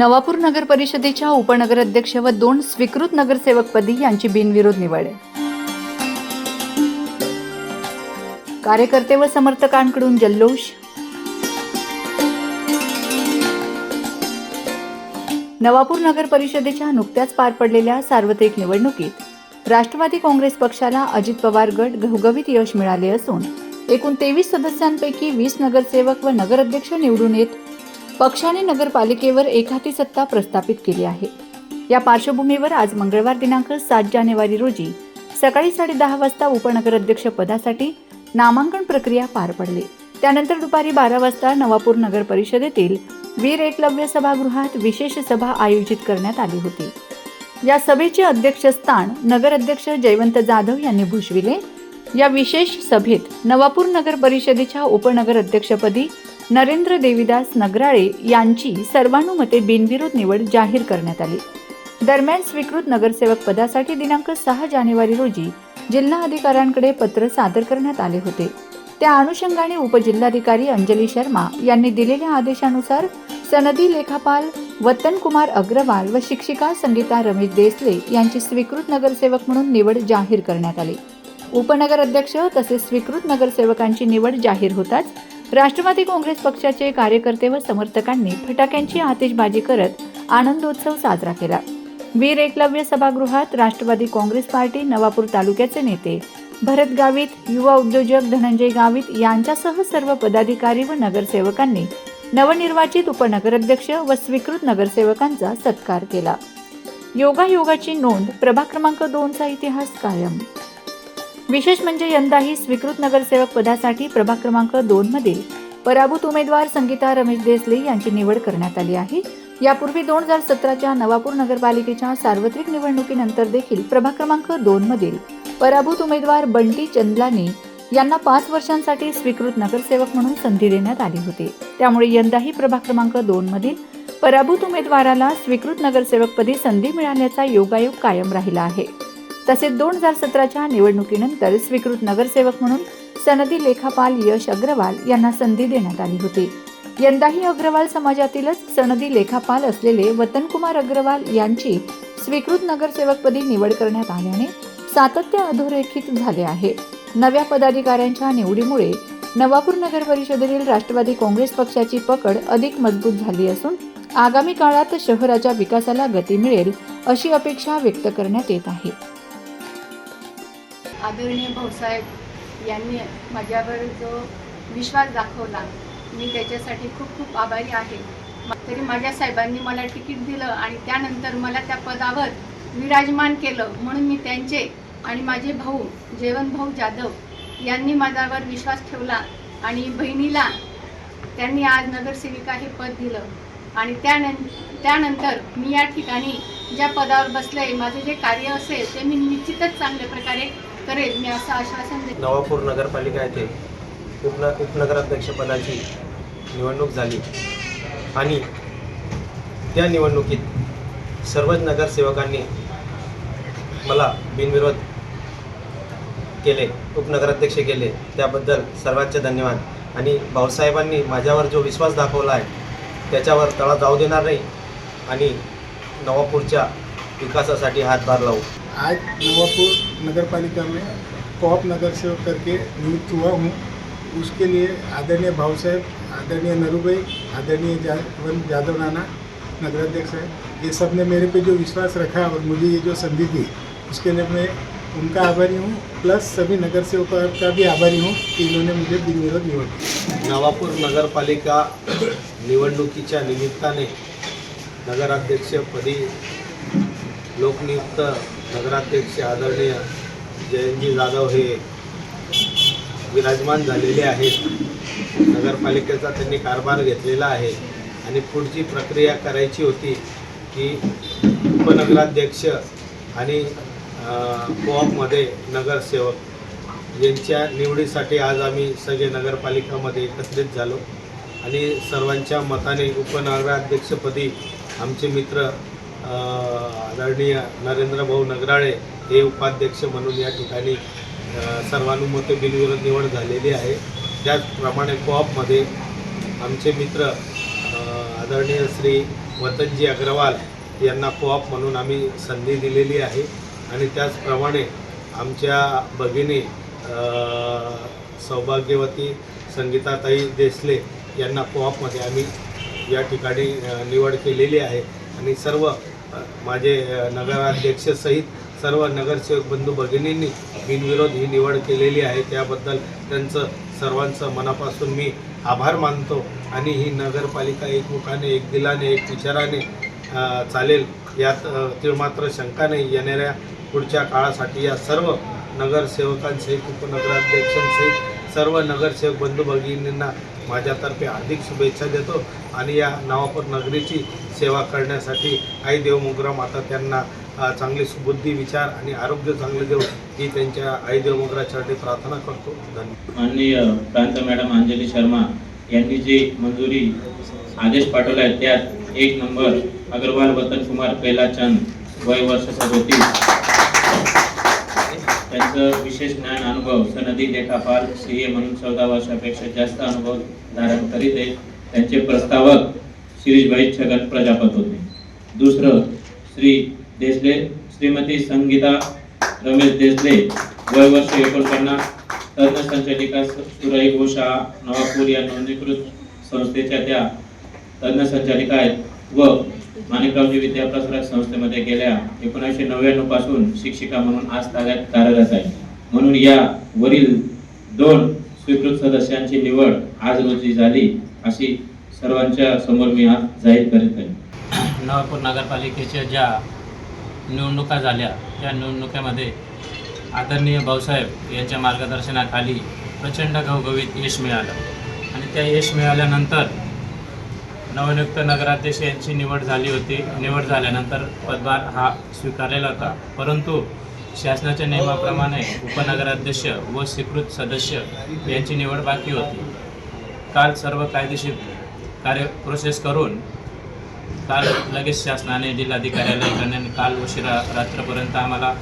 नवापूर नगर परिषदेच्या उपनगराध्यक्ष व दोन स्वीकृत नगरसेवकपदी यांची बिनविरोध निवड कार्यकर्ते व समर्थकांकडून जल्लोष. नवापूर नगर परिषदेच्या नुकत्याच पार पडलेल्या सार्वत्रिक निवडणुकीत राष्ट्रवादी काँग्रेस पक्षाला अजित पवार गट घवघवीत यश मिळाले असून एकूण तेवीस सदस्यांपैकी वीस नगरसेवक व नगराध्यक्ष निवडून येत पक्षाने नगरपालिकेवर एकहाती सत्ता प्रस्थापित केली आहे. या पार्श्वभूमीवर आज मंगळवार दिनांक सात जानेवारी रोजी सकाळी साडेदहा वाजता उपनगराध्यक्ष पदासाठी नामांकन प्रक्रिया पार पडली. त्यानंतर दुपारी बारा वाजता नवापूर नगर परिषदेतील वीर एकलव्य सभागृहात विशेष सभा आयोजित करण्यात आली होती. या सभेचे अध्यक्षस्थान नगराध्यक्ष जयवंत जाधव यांनी भूषविले. या विशेष सभेत नवापूर नगर परिषदेच्या उपनगर अध्यक्षपदी नरेंद्र देवीदास नगराळे यांची सर्वानुमते बिनविरोध निवड जाहीर करण्यात आली. दरम्यान स्वीकृत नगरसेवक पदासाठी दिनांक सहा जानेवारी रोजी जिल्हा अधिकाऱ्यांकडे पत्र सादर करण्यात आले होते. त्या अनुषंगाने उपजिल्हाधिकारी अंजली शर्मा यांनी दिलेल्या आदेशानुसार सनदी लेखापाल वतन कुमार अग्रवाल व शिक्षिका संगीता रमेश देसले यांची स्वीकृत नगरसेवक म्हणून निवड जाहीर करण्यात आली. उपनगर अध्यक्ष तसेच स्वीकृत नगरसेवकांची निवड जाहीर होताच राष्ट्रवादी काँग्रेस पक्षाचे कार्यकर्ते व समर्थकांनी फटाक्यांची आतिषबाजी करत आनंदोत्सव साजरा केला. वीर एकलव्य सभागृहात राष्ट्रवादी काँग्रेस पार्टी नवापूर तालुक्याचे नेते भरत गावित युवा उद्योजक धनंजय गावित यांच्यासह सर्व पदाधिकारी व नगरसेवकांनी नवनिर्वाचित उपनगराध्यक्ष व स्वीकृत नगरसेवकांचा सत्कार केला. योगायोगाची नोंद प्रभाग क्रमांक दोनचा इतिहास कायम विशेष म्हणजे यंदाही स्वीकृत नगरसेवक पदासाठी प्रभाग क्रमांक दोन मधील पराभूत उमेदवार संगीता रमेश देसले यांची निवड करण्यात आली आहे. यापूर्वी दोन हजार सतराच्या नवापूर नगरपालिकेच्या सार्वत्रिक निवडणुकीनंतर देखील प्रभाग क्रमांक दोन मधील पराभूत उमेदवार बंटी चंदलानी यांना पाच वर्षांसाठी स्वीकृत नगरसेवक म्हणून संधी देण्यात आली होती. त्यामुळे यंदाही प्रभाग क्रमांक दोन मधील पराभूत उमेदवाराला स्वीकृत नगरसेवकपदी संधी मिळाल्याचा योगायोग कायम राहिला आहे. तसेच दोन हजार सतराच्या निवडणुकीनंतर स्वीकृत नगरसेवक म्हणून सनदी लेखापाल यश अग्रवाल यांना संधी देण्यात आली होती. यंदाही अग्रवाल समाजातीलच सनदी लेखापाल असलेले वतनकुमार अग्रवाल यांची स्वीकृत नगरसेवकपदी निवड करण्यात आल्याने सातत्य अधोरेखित झाले आहे. नव्या पदाधिकाऱ्यांच्या निवडीमुळे नवापूर नगर परिषदेतील राष्ट्रवादी काँग्रेस पक्षाची पकड अधिक मजबूत झाली असून आगामी काळात शहराच्या विकासाला गती मिळेल अशी अपेक्षा व्यक्त करण्यात येत आहे. आदरणीय भाऊसाहेब यांनी माझ्यावर जो विश्वास दाखवला मी त्याच्यासाठी खूप खूप आभारी आहे. तरी माझ्या साहेबांनी मला तिकीट दिलं आणि त्यानंतर मला त्या पदावर विराजमान केलं म्हणून मी त्यांचे आणि माझे भाऊ जेवण भाऊ जाधव यांनी माझ्यावर विश्वास ठेवला आणि बहिणीला त्यांनी आज नगरसेविका हे पद दिलं. आणि त्यानं त्यानंतर मी या ठिकाणी ज्या पदावर बसले माझे जे कार्य असेल ते मी निश्चितच चांगल्या प्रकारे करेल मी असं आश्वासन देते नवापूर नगरपालिका येथे उपन उपनगराध्यक्षपदाची निवडणूक झाली. आणि त्या निवडणुकीत सर्वच नगरसेवकांनी मला बिनविरोध केले उपनगराध्यक्ष केले. त्याबद्दल सर्वांचे धन्यवाद. आणि भाऊसाहेबांनी माझ्यावर जो विश्वास दाखवला आहे त्याच्यावर तळा जाऊ देणार नाही आणि नवापूरच्या विकासासाठी हातभार लावू. आज नवापुर नगर पालिका में कॉप नगर सेवक करके नियुक्त हुआ हूँ। उसके लिए आदरणीय भाव साहब आदरणीय नरू भाई आदरणीय जावन यादव नाना नगराध्यक्ष है ये सब ने मेरे पे जो विश्वास रखा और मुझे ये जो संधि दी उसके लिए मैं उनका आभारी हूँ। प्लस सभी नगर सेवकों का भी आभारी हूँ कि इन्होंने मुझे बिनविरोध निवड दिया नवापूर नगरपालिका निवडणुकीच्या निमित्ताने नगराध्यक्षपदी लोकनियुक्त नगराध्यक्ष आदरणीय जयंतजी जाधव हे विराजमान झालेले आहेत. नगरपालिकेचा त्यांनी कारभार घेतलेला आहे आणि पुढची प्रक्रिया करायची होती की उपनगराध्यक्ष आणि कोऑपमध्ये नगरसेवक यांच्या निवडीसाठी आज आम्ही सगळे नगरपालिकामध्ये एकत्रित झालो आणि सर्वांच्या मताने उपनगराध्यक्षपदी आमचे मित्र आदरणीय नरेंद्रभाऊ नगराळे हे उपाध्यक्ष म्हणून या ठिकाणी सर्वानुमते बिनविरोध निवड झालेली आहे. त्याचप्रमाणे कॉपमध्ये आमचे मित्र आदरणीय श्री वतनजी अग्रवाल यांना कॉप म्हणून आम्ही संधी दिलेली आहे. आणि त्याचप्रमाणे आमच्या भगिनी सौभाग्यवती संगीताताई देसले यांना कॉपमध्ये आम्ही या ठिकाणी निवड केलेली आहे. आणि सर्व माझे नगराध्यक्षसहित सर्व नगरसेवक बंधू भगिनींनी बिनविरोध ही निवड केलेली आहे. त्याबद्दल त्यांचं सर्वांचं मनापासून मी आभार मानतो आणि ही नगरपालिका एकमुखाने एक दिलाने एक विचाराने चालेल. यात अ, तीळमात्र शंका नाही. येणाऱ्या पुढच्या काळासाठी या सर्व नगरसेवकांसहित उपनगराध्यक्षांसहित सर्व नगरसेवक बंधू भगिनींना माझ्यातर्फे हार्दिक शुभेच्छा देतो आणि या नवापूर नगरीची सेवा करण्यासाठी आई देवमुद्रा माता त्यांना चांगली सुबुद्धी विचार आणि आरोग्य चांगले देऊन ही त्यांच्या आई देवमुद्रासाठी प्रार्थना करतो. धन्यवाद. माननीय प्रांत मॅडम अंजली शर्मा यांनी जी मंजुरी आदेश पाठवला आहे त्यात एक नंबर अग्रवाल वतन कुमार कैलाचंद वय वर्ष सदोतीस. त्यांचं विशेष ज्ञान अनुभव सनदी लेखापाल सी ए म्हणून चौदा वर्षापेक्षा जास्त अनुभव धारण करीत आहे त्यांचे प्रस्तावक शिरीषभाई छगन प्रजापत होते. दुसरं श्री देसले श्रीमती संगीता रमेश देसले वय वर्ष एकोणपन्नास तज्ञ संचालिका सुराई घोषा नवापूर या नोंदणीकृत संस्थेच्या त्या तज्ञ संचालिका आहेत व माणिकरावजी विद्याप्रसारक संस्थेमध्ये गेल्या एकोणीसशे नव्याण्णवपासून शिक्षिका म्हणून आज ताब्यात कार्यरत आहे म्हणून या वरील दोन स्वीकृत सदस्यांची निवड आज रोजी झाली अशी सर्वांच्या समोर मी आज जाहीर करीत आहे. नवापूर नगरपालिकेच्या ज्या निवडणुका झाल्या त्या निवडणुकीमध्ये आदरणीय भाऊसाहेब यांच्या मार्गदर्शनाखाली प्रचंड घवघवीत यश मिळालं. आणि त्या यश मिळाल्यानंतर नवनियुक्त नगराध्यक्ष यांची निवड झाली होती. निवड झाल्यानंतर पदभार हा स्वीकारलेला होता. परंतु शासनाच्या नियमाप्रमाणे उपनगराध्यक्ष व स्वीकृत सदस्य यांची निवड बाकी होती. काल सर्व कायदेशीर कार्य प्रोसेस करून काल लगेच शासनाने जिल्हाधिकाऱ्याला करण्याने काल उशिरा रात्रपर्यंत आम्हाला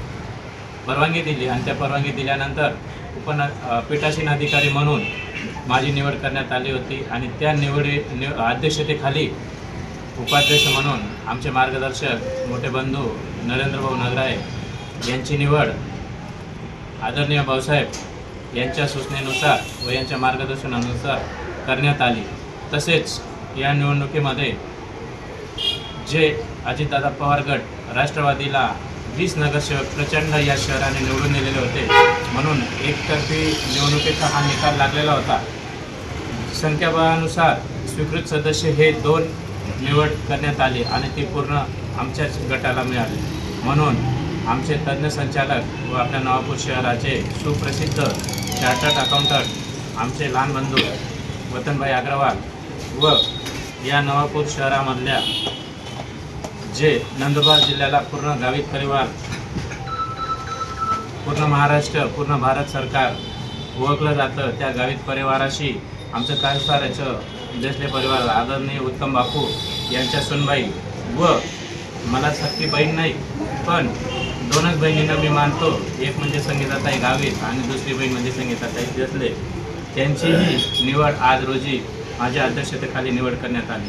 परवानगी दिली. आणि त्या परवानगी दिल्यानंतर उपन पीठासीन अधिकारी म्हणून माझी निवड करण्यात आली होती आणि त्या निवडी निव अध्यक्षतेखाली उपाध्यक्ष म्हणून आमचे मार्गदर्शक मोठे बंधू नरेंद्रभाऊ नगराळे यांची निवड आदरणीय भाऊसाहेब यांच्या सूचनेनुसार व यांच्या मार्गदर्शनानुसार करण्यात आली. तसेच या निवडणुकीमध्ये जे अजितदादा पवार गट राष्ट्रवादीला वीस नगरसेवक प्रचंड या शहराने निवडून दिलेले होते. म्हणून एकतर्फी निवडणुकीचा हा निकाल लागलेला होता. संख्याबळानुसार स्वीकृत सदस्य हे दोन निवड करण्यात आली आणि ती पूर्ण आमच्याच गटाला मिळाली. म्हणून आमचे तज्ज्ञ संचालक व आपल्या नवापूर शहराचे सुप्रसिद्ध चार्टर्ड अकाउंटंट आमचे लहान बंधू वतनभाई अग्रवाल व या नवापूर शहरामधल्या जे नंदुरबार जिल्ह्याला पूर्ण गावित परिवार पूर्ण महाराष्ट्र पूर्ण भारत सरकार ओळखलं जातं त्या गावित परिवाराशी आमचं कारस्थानाचं देशले परिवार आदरणीय उत्तम बापू यांच्या सुनबाई व मला सक्ती बहीण नाही पण दोनच बहिणींना मी मानतो एक म्हणजे संगीताताई गावित आणि दुसरी बहीण म्हणजे संगीताताई देसले त्यांचीही निवड आज रोजी माझ्या अध्यक्षतेखाली निवड करण्यात आली.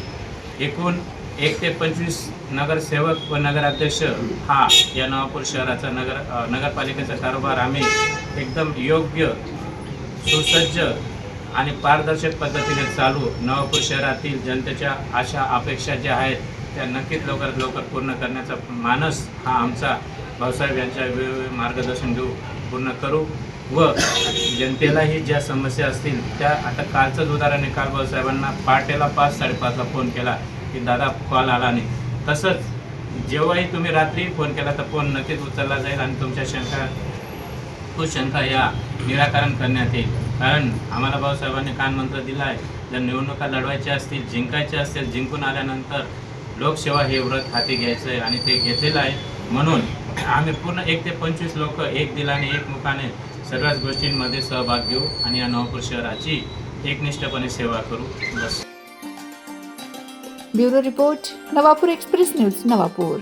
एकूण एक ते पंचवीस नगरसेवक व नगराध्यक्ष हा या नवापूर शहराचा नगर नगरपालिकेचा कारभार आम्ही एकदम योग्य सुसज्ज आणि पारदर्शक पद्धतीने चालू नवापूर शहरातील जनतेच्या आशा अपेक्षा ज्या आहेत त्या नक्कीच लवकरात लवकर पूर्ण करण्याचा मानस हा आमचा भाऊसाहेब यांच्या वेळोवेळी मार्गदर्शन घेऊ पूर्ण करू. व जनतेलाही ज्या समस्या असतील त्या आता कालचंच उदाहरण आहे. काल भाऊसाहेबांना पहाटेला पाच साडेपाचला फोन केला की दादा कॉल आला नाही. तसंच जेव्हाही तुम्ही रात्री फोन केला तर फोन नक्कीच उचलला जाईल आणि तुमच्या शंका तो शंका या निराकरण करण्यात येईल. कारण आम्हाला भाऊसाहेबांनी कानमंत्र दिला आहे जर निवडणुका लढवायच्या असतील जिंकायच्या असतील जिंकून आल्यानंतर लोकसेवा हे व्रत हाती घ्यायचं आहे आणि ते घेतलेलं आहे. म्हणून आम्ही पूर्ण एक ते पंचवीस लोक एक दिलाने एक मुखाने सगळ्याच गोष्टींमध्ये सहभाग घेऊ आणि या नवापूर शहराची एकनिष्ठपणे सेवा करू. बस. Bureau report Navapur express news Navapur.